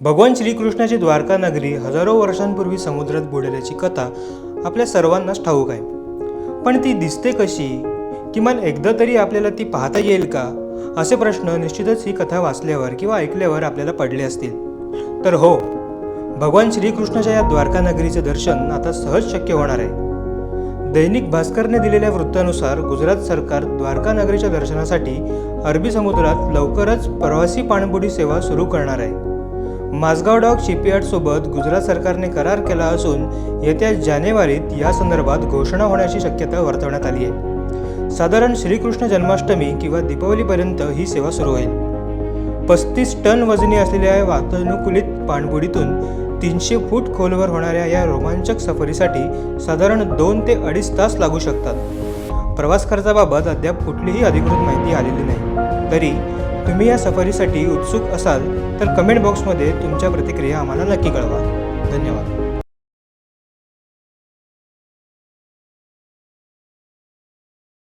भगवान श्रीकृष्णाची द्वारका नगरी हजारो वर्षांपूर्वी समुद्रात बुडल्याची कथा आपल्या सर्वांनाच ठाऊक आहे. पण ती दिसते कशी? किमान एकदा तरी आपल्याला ती पाहता येईल का? असे प्रश्न निश्चितच ही कथा वाचल्यावर किंवा ऐकल्यावर आपल्याला पडले असतील. तर हो भगवान श्रीकृष्णाच्या या द्वारका नगरीचे दर्शन आता सहज शक्य होणार आहे. दैनिक भास्करने दिलेल्या वृत्तानुसार गुजरात सरकार द्वारका नगरीच्या दर्शनासाठी अरबी समुद्रात लवकरच प्रवासी पाणबुडी सेवा सुरू करणार आहे. माझगाव डॉग शिपयार्डसोबत गुजरात सरकारने करार केला असून येत्या जानेवारीत या संदर्भात घोषणा होण्याची शक्यता वर्तवण्यात आली आहे. साधारण श्रीकृष्ण जन्माष्टमी किंवा दीपावलीपर्यंत ही सेवा सुरू होईल. पस्तीस टन वजनी असलेल्या वातानुकूलित पाणबुडीतून तीनशे फूट खोलवर होणाऱ्या या रोमांचक सफरीसाठी साधारण दोन ते अडीच तास लागू शकतात. प्रवास खर्चाबाबत अद्याप कुठलीही अधिकृत माहिती आलेली नाही. तरी तुम्ही या सफारीसाठी उत्सुक असाल तर कमेंट बॉक्समध्ये तुमच्या प्रतिक्रिया आम्हाला नक्की कळवा. धन्यवाद.